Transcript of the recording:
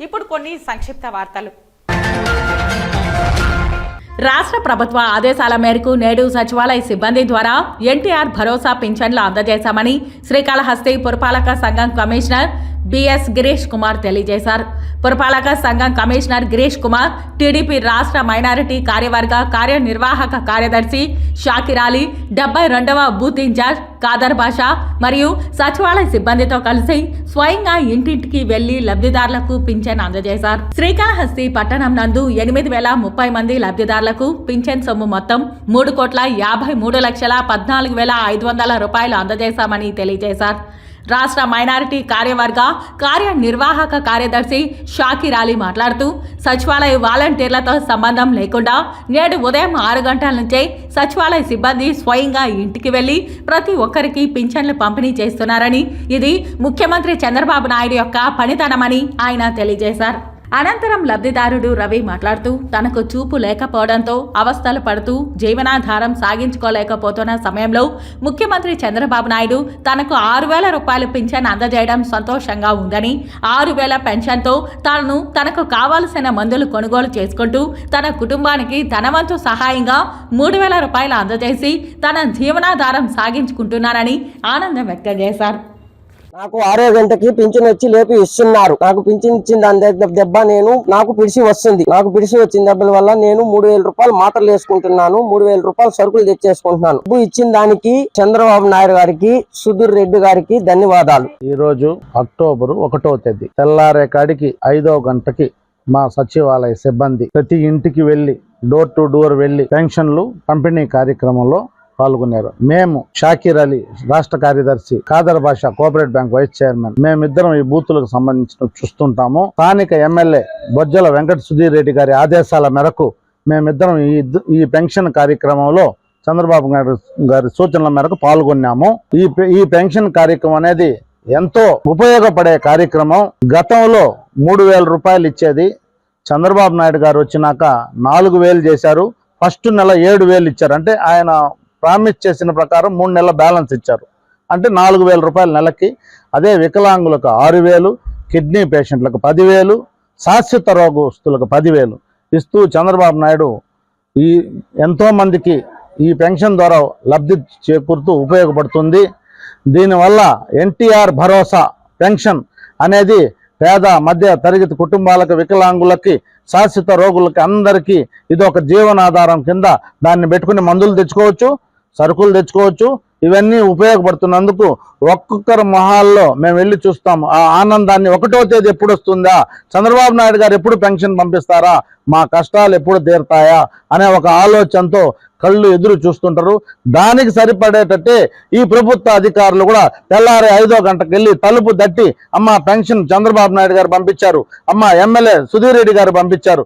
ఇప్పుడు కొన్ని సంక్షిప్త వార్తలు. రాష్ట్ర ప్రభుత్వ ఆదేశాల మేరకు నేడు సచివాలయ సిబ్బంది ద్వారా ఎన్టీఆర్ భరోసా పింఛన్లు అందజేశామని శ్రీకాళహస్తి పురపాలక సంఘం కమిషనర్ బిఎస్ గిరీష్ కుమార్ తెలియజేశారు. పురపాలక సంఘం కమిషనర్ గిరీష్ కుమార్ టీడీపీ రాష్ట్ర మైనారిటీ కార్యవర్గ కార్యనిర్వాహక కార్యదర్శి షాకిరాలి డెబ్బై రెండవ బూత్ ఇన్ఛార్జ్ కాదర్ బాషా మరియు సచివాలయ సిబ్బందితో కలిసి స్వయంగా ఇంటింటికి వెళ్ళి లబ్ధిదారులకు పింఛన్ అందజేశారు. శ్రీకాళహస్తి పట్టణం నందు ఎనిమిది వేల ముప్పై మంది లబ్ధిదారులకు పింఛన్ సొమ్ము మొత్తం మూడు కోట్ల యాభై మూడు లక్షల పద్నాలుగు వేల ఐదు వందల రూపాయలు అందజేశామని తెలియజేశారు. రాష్ట్ర మైనారిటీ కార్యవర్గ కార్యనిర్వాహక కార్యదర్శి షాకిర్ అలీ మాట్లాడుతూ సచివాలయ వాలంటీర్లతో సంబంధం లేకుండా నేడు ఉదయం ఆరు గంటల నుంచే సచివాలయ సిబ్బంది స్వయంగా ఇంటికి వెళ్ళి ప్రతి ఒక్కరికి పింఛన్లు పంపిణీ చేస్తున్నారని ఇది ముఖ్యమంత్రి చంద్రబాబు నాయుడు యొక్క పనితనమని ఆయన తెలియజేశారు. అనంతరం లబ్ధిదారుడు రవి మాట్లాడుతూ తనకు చూపు లేకపోవడంతో అవస్థలు పడుతూ జీవనాధారం సాగించుకోలేకపోతున్న సమయంలో ముఖ్యమంత్రి చంద్రబాబు నాయుడు తనకు ఆరు వేల రూపాయలు పింఛన్ అందజేయడం సంతోషంగా ఉందని ఆరు వేల పెన్షన్తో తాను తనకు కావాల్సిన మందులు కొనుగోలు చేసుకుంటూ తన కుటుంబానికి ధనవంతు సహాయంగా మూడు వేల రూపాయలు అందజేసి తన జీవనాధారం సాగించుకుంటున్నానని ఆనందం వ్యక్తం చేశారు. నాకు ఆరో గంటకి పింఛన్ వచ్చి లేపి ఇస్తున్నారు. నాకు పింఛన్ ఇచ్చిన దాని దెబ్బ నేను నాకు పిడిసి వస్తుంది. నాకు పిడిసి వచ్చిన దెబ్బల వల్ల నేను మూడు వేల రూపాయలు మాటలు వేసుకుంటున్నాను. మూడు వేల రూపాయలు సరుకులు తెచ్చేసుకుంటున్నాను. డబ్బు ఇచ్చిన దానికి చంద్రబాబు నాయుడు గారికి సుధీర్ రెడ్డి గారికి ధన్యవాదాలు. ఈ రోజు అక్టోబర్ ఒకటో తేదీ. తెల్లారే కాడికి ఐదో గంటకి మా సచివాలయ సిబ్బంది ప్రతి ఇంటికి వెళ్ళి డోర్ టు డోర్ వెళ్ళి పెన్షన్లు పంపిణీ కార్యక్రమంలో పాల్గొన్నారు. మేము షాకీర్ అలీ రాష్ట్ర కార్యదర్శి ఖాదర్ భాష కోఆపరేట్ బ్యాంక్ వైస్ చైర్మన్ మేమిద్దరం ఈ బూతులకు సంబంధించిన చూస్తుంటాము. స్థానిక ఎమ్మెల్యే బొజ్జల వెంకట సుధీర్ రెడ్డి గారి ఆదేశాల మేరకు మేమిద్దరం ఈ ఈ పెన్షన్ కార్యక్రమంలో చంద్రబాబు గారి గారి సూచనల మేరకు పాల్గొన్నాము. ఈ పె- ఈ పెన్షన్ కార్యక్రమం అనేది ఎంతో ఉపయోగపడే కార్యక్రమం. గతంలో మూడు వేల రూపాయలు ఇచ్చేది చంద్రబాబు నాయుడు గారు వచ్చినాక నాలుగు వేలు చేశారు. ఫస్ట్ నెల ఏడు వేలు ఇచ్చారు. అంటే ఆయన ప్రామిస్ చేసిన ప్రకారం మూడు నెలల బ్యాలెన్స్ ఇచ్చారు. అంటే నాలుగు వేల రూపాయల నెలకి. అదే వికలాంగులకు ఆరు వేలు కిడ్నీ పేషెంట్లకు పదివేలు శాశ్వత రోగస్తులకు పదివేలు ఇస్తూ చంద్రబాబు నాయుడు ఈ ఎంతోమందికి ఈ పెన్షన్ ద్వారా లబ్ధి చేకూరుతూ ఉపయోగపడుతుంది. దీనివల్ల ఎన్టీఆర్ భరోసా పెన్షన్ అనేది పేద మధ్య తరగతి కుటుంబాలకు వికలాంగులకి శాశ్వత రోగులకి అందరికీ ఇది ఒక జీవనాధారం కింద దాన్ని పెట్టుకుని మందులు తెచ్చుకోవచ్చు. సరుకులు తెచ్చుకోవచ్చు. ఇవన్నీ ఉపయోగపడుతున్నందుకు ఒక్కొక్కరు మొహాల్లో మేము వెళ్ళి చూస్తాము ఆ ఆనందాన్ని ఒకటో తేదీ ఎప్పుడు వస్తుందా చంద్రబాబు నాయుడు గారు ఎప్పుడు పెన్షన్ పంపిస్తారా? మా కష్టాలు ఎప్పుడు తీరుతాయా? అనే ఒక ఆలోచనతో కళ్ళు ఎదురు చూస్తుంటారు. దానికి సరిపడేటట్టే ఈ ప్రభుత్వ అధికారులు కూడా తెల్లారి ఐదో గంటకు వెళ్ళి తలుపు దట్టి అమ్మ పెన్షన్ చంద్రబాబు నాయుడు గారు పంపించారు. అమ్మ ఎమ్మెల్యే సుధీర్ రెడ్డి గారు పంపించారు.